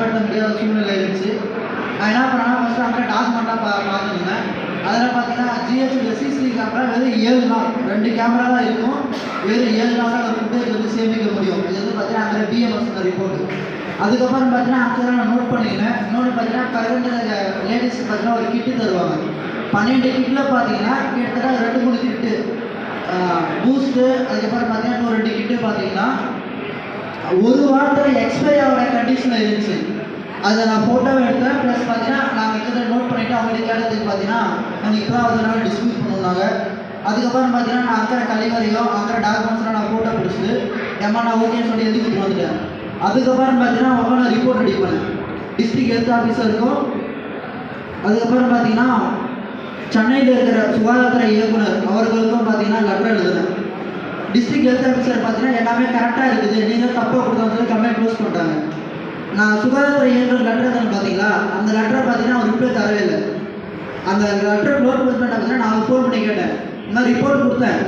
செயல்படுத்த முடியாத சூழ்நிலை இருந்துச்சு. நான் என்ன பண்ணேன்னா ஃபஸ்ட்டு அங்கே டாக்குமெண்ட்டாக பா பார்த்துருந்தேன் அதில் பார்த்தீங்கன்னா ஜிஹெச்சில் சிசி கேமரா வெறும் ஏழு நாள் ரெண்டு கேமரா தான் இருக்கும். வெறும் ஏழு நாள் தான் ஃபுட்டேஜ் வந்து சேமிக்க முடியும். இது வந்து பார்த்தீங்கன்னா அங்கே பிஎம்எஸ் ரிப்போர்ட் அதுக்கப்புறம் பார்த்தீங்கன்னா அங்கே நான் நோட் பண்ணிக்கிறேன். இன்னொன்று பார்த்தீங்கன்னா பிறகு லேடிஸ்க்கு பார்த்தீங்கன்னா ஒரு கிட்டு தருவாங்க. பன்னெண்டு கிட்டில் பார்த்தீங்கன்னா கிட்டத்தட்ட ரெண்டு மூணு கிட்டு பூஸ்ட்டு அதுக்கப்புறம் பார்த்தீங்கன்னா இன்னும் ரெண்டு கிட்டு பார்த்தீங்கன்னா ஒரு வாரத்தில் எக்ஸ்பைரி ஆகிற கண்டிஷனில் இருந்துச்சு. அதை நான் ஃபோட்டோ எடுத்தேன். ப்ளஸ் பார்த்தீங்கன்னா நாங்கள் இருக்கிறத நோட் பண்ணிவிட்டு அவங்க கேட்டதுக்கு பார்த்தீங்கன்னா நாங்கள் இப்போ அதனால டிஸ்மிஸ் பண்ணுவாங்க அதுக்கப்புறம் பார்த்தீங்கன்னா நான் அக்கறை கழிவறையோ அக்கறை டாக்குமெண்ட்ஸ்லாம் நான் ஃபோட்டோ பிடிச்சிட்டு ஏமா நான் ஓகேன்னு சொல்லி எதுக்கு வந்துட்டேன். அதுக்கப்புறம் பார்த்தீங்கன்னா அவங்க நான் ரிப்போர்ட் ரெடி பண்ணேன். டிஸ்ட்ரிக்ட் ஹெல்த் ஆஃபீஸருக்கும் அதுக்கப்புறம் பார்த்தீங்கன்னா சென்னையில் இருக்கிற சுகாதாரத்துறை இயக்குனர் அவர்களுக்கும் பார்த்தீங்கன்னா லெட்டர் டிஸ்ட்ரிக்ட் ஹெல்த் ஆஃபீஸர் பார்த்தீங்கன்னா எல்லாமே கரெக்டாக இருக்குது. நீங்கள் தப்பாக கொடுத்தான்னு சொல்லி கம்ப்ளைண்ட் க்ளோஸ் பண்ணிட்டாங்க. நான் சுகாதாரத்துறை இயக்குனர் லெட்டர் எழுதுனேன் பார்த்தீங்களா? அந்த லெட்டரை பார்த்தீங்கன்னா அவர் ரிப்ளை தரவே இல்லை. அந்த லெட்டர் க்ளோஸ் பண்ண பார்த்தீங்கன்னா நான் ஃபோன் பண்ணி கேட்டேன். இந்த மாதிரி ரிப்போர்ட் கொடுத்தேன்.